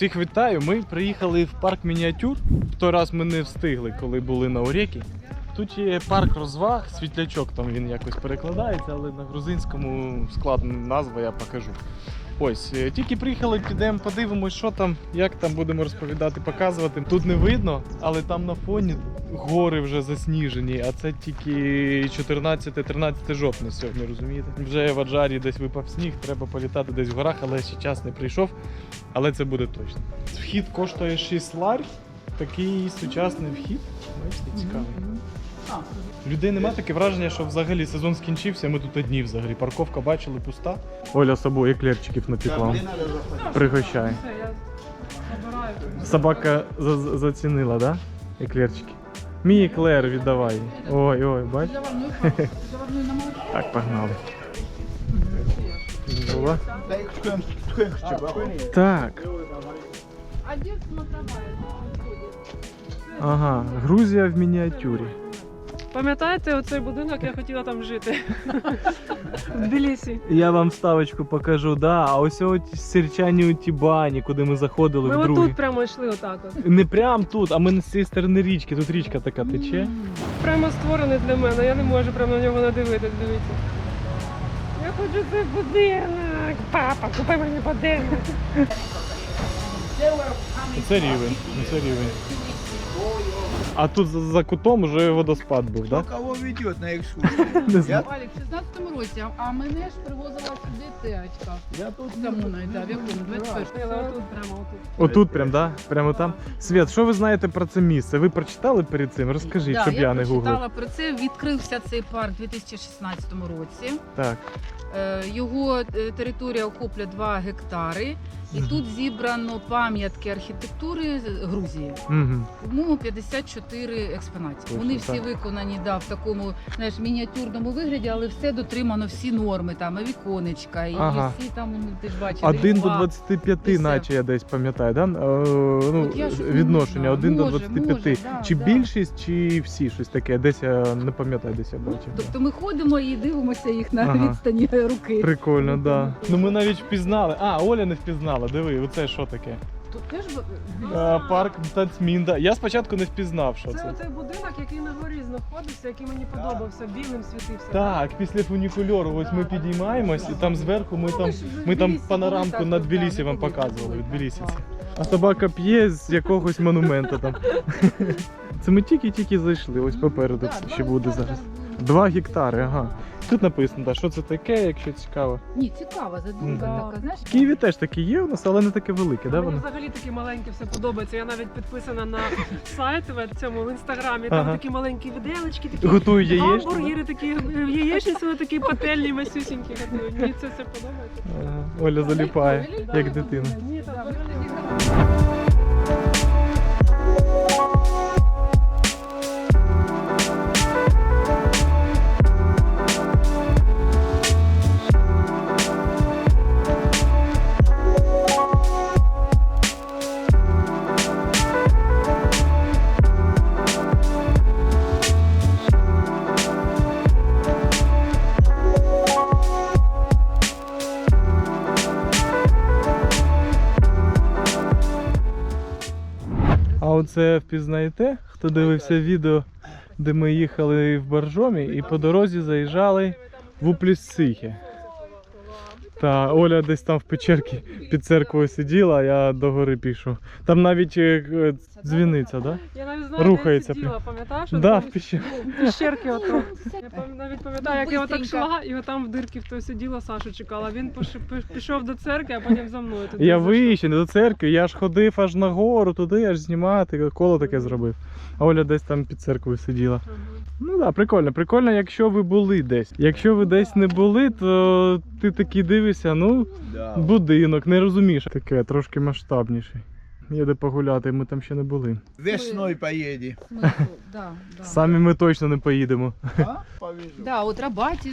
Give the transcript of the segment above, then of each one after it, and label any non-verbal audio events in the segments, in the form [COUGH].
Всіх вітаю. Ми приїхали в парк мініатюр. В той раз ми не встигли, коли були на Орєкі. Тут є парк розваг, світлячок там він якось перекладається, але на грузинському складна назва я покажу. Ось, е, тільки приїхали, підемо, подивимось, що там, як там будемо розповідати, показувати. Тут не видно, але там на фоні гори вже засніжені, а це тільки 14-13 жовтня сьогодні, розумієте? Вже в Аджарі десь випав сніг, треба політати десь в горах, але ще час не прийшов. Але це буде точно. Вхід коштує 6 лар. Такий сучасний вхід. Бачите, цікавий. Людей нема таке враження, що взагалі сезон скінчився, ми тут одні взагалі. Парковка бачили пуста. Оля з собою еклерчиків напікла. Пригощай. Собака за- за- зацінила, да? Еклерчики. Мій еклер віддавай. Ой, ой, бач. [LAUGHS] Так, погнали. Була. Так, ага, Грузія в мініатюрі. Пам'ятаєте оцей будинок, я хотіла там жити. [LAUGHS] В Тбілісі. Я вам вставочку покажу, да. А ось от сірчані у Тібані, куди ми заходили Ми вдруге. отут прямо йшли отак от. Не прям тут, а ми з цієї сторони річки. Тут річка така тече. Прямо створений для мене, я не можу прямо на нього надивитись, дивіться. Я хочу цей будинок. Папа, купи мені будинок. Це рівень, це рівень. А тут за, за кутом вже водоспад був, Кто так? кого ведет на экскурсию? [LAUGHS] Не знаю. Валік, в 16-му році, а- а мене ж привозила сюди течка. Я тут З комуною, в якому? 21 Але отут прямо отут. Отут прям, да? Прямо там. Свят, що ви знаєте про це місце? Ви прочитали перед цим? Розкажіть, Да, щоб я, не гуглив. прочитала про це. Відкрився цей парк у 2016 році. Так. Е, Його е, територія охоплює 2 гектари. І Мгм. тут зібрано пам'ятки архітектури Грузії. Угу. Тому 54 експонати. Точно Вони всі так. виконані да, в такому знаєш, мініатюрному вигляді, але все дотримано, всі норми, там і віконечка, і Ага. всі там, ну, ти ж бачиш. Один до рифа. 25, І все. наче я десь пам'ятаю, да? Е, ну, От я ж не відношення знаю. 1 до Може, 25. може, да, чи да. більшість, чи всі щось таке. Десь я не пам'ятаю, десь я бачив. да. Тобто ми ходимо і дивимося їх на Ага. відстані руки. Прикольно, да. Ну ми навіть впізнали. А, Оля не впізнала. Диви, оце що таке? Тут теж б- Е, парк Тацмінда. Я спочатку не впізнав, що Це це. оцей будинок, який на горі знаходився, який мені подобався, білим світився. Так, після фунікульору, ось ми підіймаємось, і там зверху ми там, ми там панорамку над Тбілісі вам показували. від Тбілісі. А собака п'є з якогось монумента там. [LAUGHS] Це ми тільки-тільки зайшли, ось попереду ще буде зараз. Два гектари, ага. Тут написано, да, що це таке, якщо цікаво. Ні, цікава задумка Мгм. така, знаєш. В Києві теж такі є у нас, але не таке велике, да, Мені воно? взагалі такі маленькі все подобається. Я навіть підписана на [LAUGHS] сайт в цьому в інстаграмі. Там Ага. такі маленькі виделочки, такі Готують яєчню. гамбургери, такі е, яєчниці, вони такі пательні, масюсінькі готують. Мені це все подобається. Ага, Оля заліпає, як дитина. Ні, там взагалі оце впізнаєте, хто дивився відео, де ми їхали в Боржомі і по дорозі заїжджали в Уплюсцихи. Та Оля десь там в печерці під церквою сиділа, а я до гори пішов. Там навіть е, е, дзвіниця, да? Я навіть знаю, Рухається де я сиділа, пам'ятаєш? Да, Там в. [LAUGHS] Піщерки ото. Я пам- навіть пам'ятаю, як я отак Бистренько. йшла, і отам в дирки хто сиділа, Сашу чекала. Він пиш- пішов до церкви, а потім за мною туди Я зайшов. вище, не до церкви, я ж ходив аж на гору, туди аж знімати, коло таке зробив. А Оля десь там під церквою сиділа. Ага. Ну так, да, прикольно. Прикольно, якщо ви були десь. Якщо ви десь не були, то ти такий дивишся, ну, Да. будинок, не розумієш. Таке трошки масштабніший. Є де погуляти, ми там ще не були. Весной поедем. Смисл, [LAUGHS] да, да. Самі ми точно не поїдемо. А? Да, от Рабаті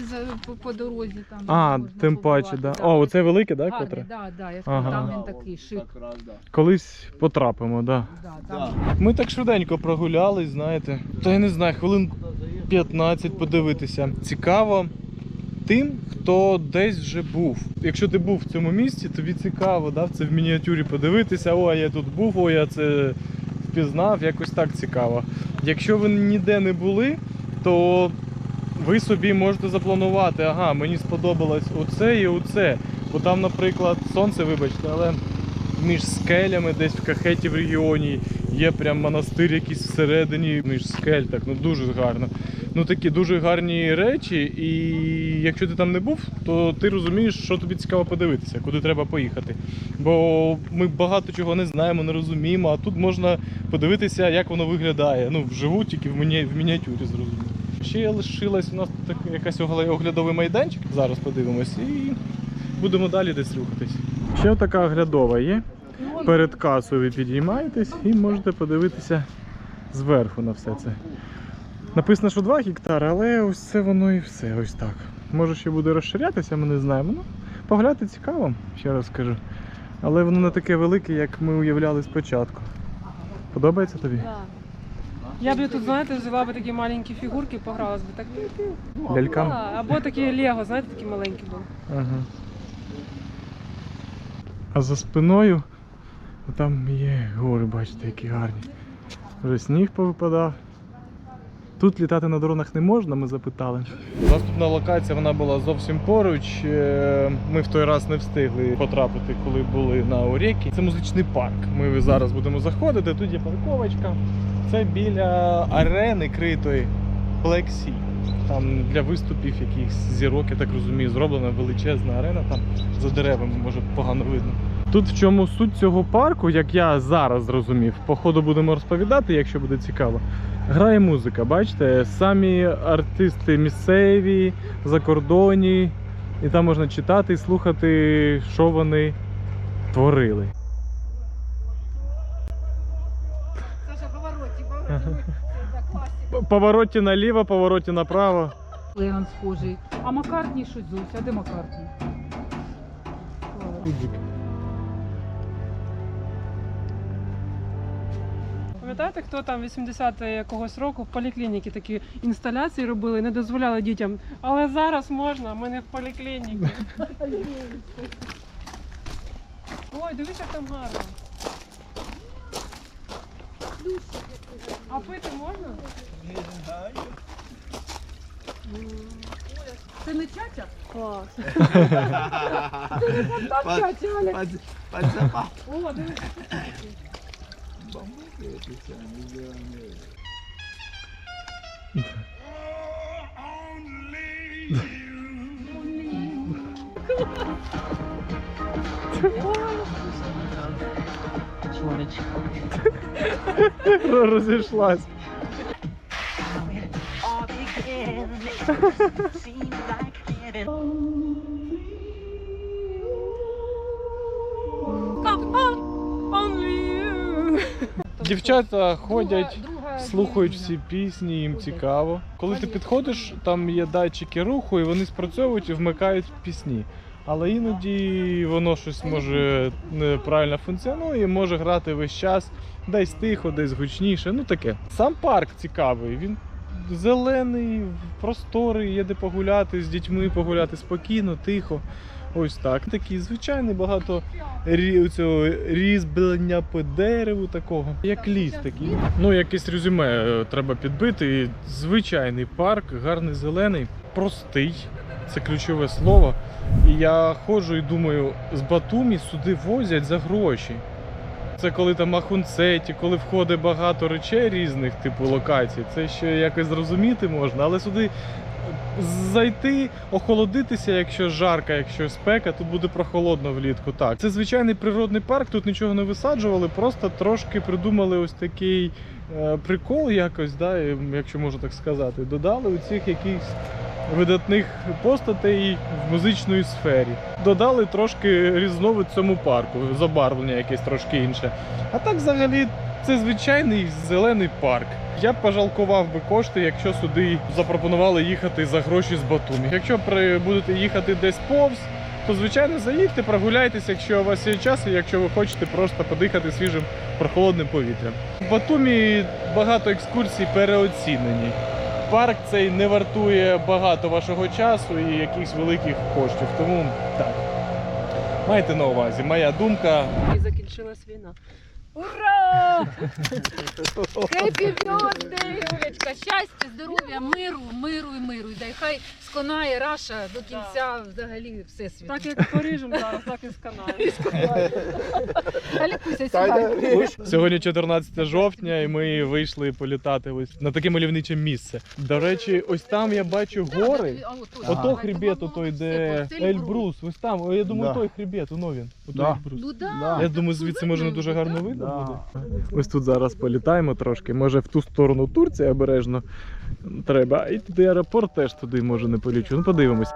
по, по дорозі там. А, тим паче, побувати, да. О, оце велике, да, Гарний, котре? да, да, я Ага. там він такий шик. да. Колись потрапимо, да. Да, Да. там. Ми так швиденько прогулялись, знаєте. Та я не знаю, хвилин 15 подивитися. Цікаво. тим, хто десь вже був. Якщо ти був в цьому місці, тобі цікаво, да, це в мініатюрі подивитися, о, я тут був, о, я це впізнав, якось так цікаво. Якщо ви ніде не були, то ви собі можете запланувати, ага, мені сподобалось оце і оце. Бо там, наприклад, сонце, вибачте, але між скелями десь в кахеті в регіоні є прям монастир якийсь всередині між скель, так ну дуже гарно. Ну такі дуже гарні речі, і якщо ти там не був, то ти розумієш, що тобі цікаво подивитися, куди треба поїхати. Бо ми багато чого не знаємо, не розуміємо, а тут можна подивитися, як воно виглядає. Ну, вживу, тільки в, міні... в мініатюрі зрозуміло. Ще лишилась у нас так, якась оглядовий майданчик. Зараз подивимось і будемо далі десь рухатись. Ще така оглядова є. Перед касою ви підіймаєтесь і можете подивитися зверху на все це. Написано, що 2 гектари, але ось це воно і все. Ось так. Може ще буде розширятися, ми не знаємо. Ну, поглядати цікаво, ще раз скажу. Але воно не таке велике, як ми уявляли спочатку. Подобається тобі? Я б тут, знаєте, взяла б такі маленькі фігурки, погралась би так. Лялькам? Да, або такі Лего, знаєте, такі маленькі були. Ага. А за спиною там є гори, бачите, які гарні. Вже сніг повипадав. Тут літати на дронах не можна, ми запитали. Наступна локація вона була зовсім поруч. Е, Ми в той раз не встигли потрапити, коли були на Орєкі. Це музичний парк. Ми зараз будемо заходити. Тут є парковочка. Це біля арени критої Sea. Там для виступів якихось зірок, я так розумію, зроблена величезна арена, там за деревами може погано видно. Тут в чому суть цього парку, як я зараз зрозумів, по ходу будемо розповідати, якщо буде цікаво. Грає музика, бачите, самі артисти місцеві, закордонні, і там можна читати і слухати, що вони творили. Саша, повороті, повороті. Повороті наліво, повороті направо. Леон схожий. А Маккартні щось зовсім. А де Маккартні? Пам'ятаєте, хто там 80 якогось року в поліклініці такі інсталяції робили, не дозволяли дітям. Але зараз можна, ми не в поліклініці. Ой, дивись, як там гарно. А пити можна? Це не чача? Клас. Под, Тетя Оля. под, под запах. О, дивись. Розійшлась. All begins, it seems like it Дівчата ходять, слухають всі пісні, їм цікаво. Коли ти підходиш, там є датчики руху, і вони спрацьовують і вмикають пісні. Але іноді воно щось може неправильно функціонує, може грати весь час, десь тихо, десь гучніше. Ну таке. Сам парк цікавий. Він зелений, просторий, є де погуляти з дітьми, погуляти спокійно, тихо. Ось так. Такий звичайний, багато цього різьблення по дереву такого. Як ліс такий. Ну, якесь резюме е, треба підбити. Звичайний парк, гарний зелений, простий. Це ключове слово. І я ходжу і думаю, з Батумі сюди возять за гроші. Це коли там Ахунцеті, коли входить багато речей різних, типу локацій, це ще якось зрозуміти можна, але сюди зайти, охолодитися, якщо жарка, якщо спека, тут буде прохолодно влітку. Так, це звичайний природний парк, тут нічого не висаджували, просто трошки придумали ось такий е, прикол, якось, да, якщо можна так сказати. Додали у цих якихось видатних постатей в музичної сфері. Додали трошки різновид цьому парку, забарвлення якесь трошки інше. А так взагалі це звичайний зелений парк. Я б пожалкував би кошти, якщо сюди запропонували їхати за гроші з Батумі. Якщо будете їхати десь повз, то звичайно заїдьте, прогуляйтеся, якщо у вас є час, і якщо ви хочете просто подихати свіжим прохолодним повітрям. В Батумі багато екскурсій переоцінені. парк цей не вартує багато вашого часу і якихось великих коштів. Тому так. Майте на увазі, моя думка. І закінчилась війна. Ура! Хеппі бьордей, Юлечка! Щастя, здоров'я, миру, миру і миру. І дай хай сконає Раша до кінця взагалі всесвіту. Так як Парижем зараз, так і з Канадою. Алікуся, сідай. Сьогодні 14 жовтня, і ми вийшли політати ось на таке мальовниче місце. До речі, ось там я бачу гори. Ото хребет, ото йде Ельбрус. Ось там. О, Я думаю, той хребет, воно він. Да. Ну да. Я думаю, звідси може не дуже гарно видно Да. буде. Ось тут зараз політаємо трошки. Може в ту сторону Турції обережно треба. І туди аеропорт теж туди може не полічу. Ну подивимось.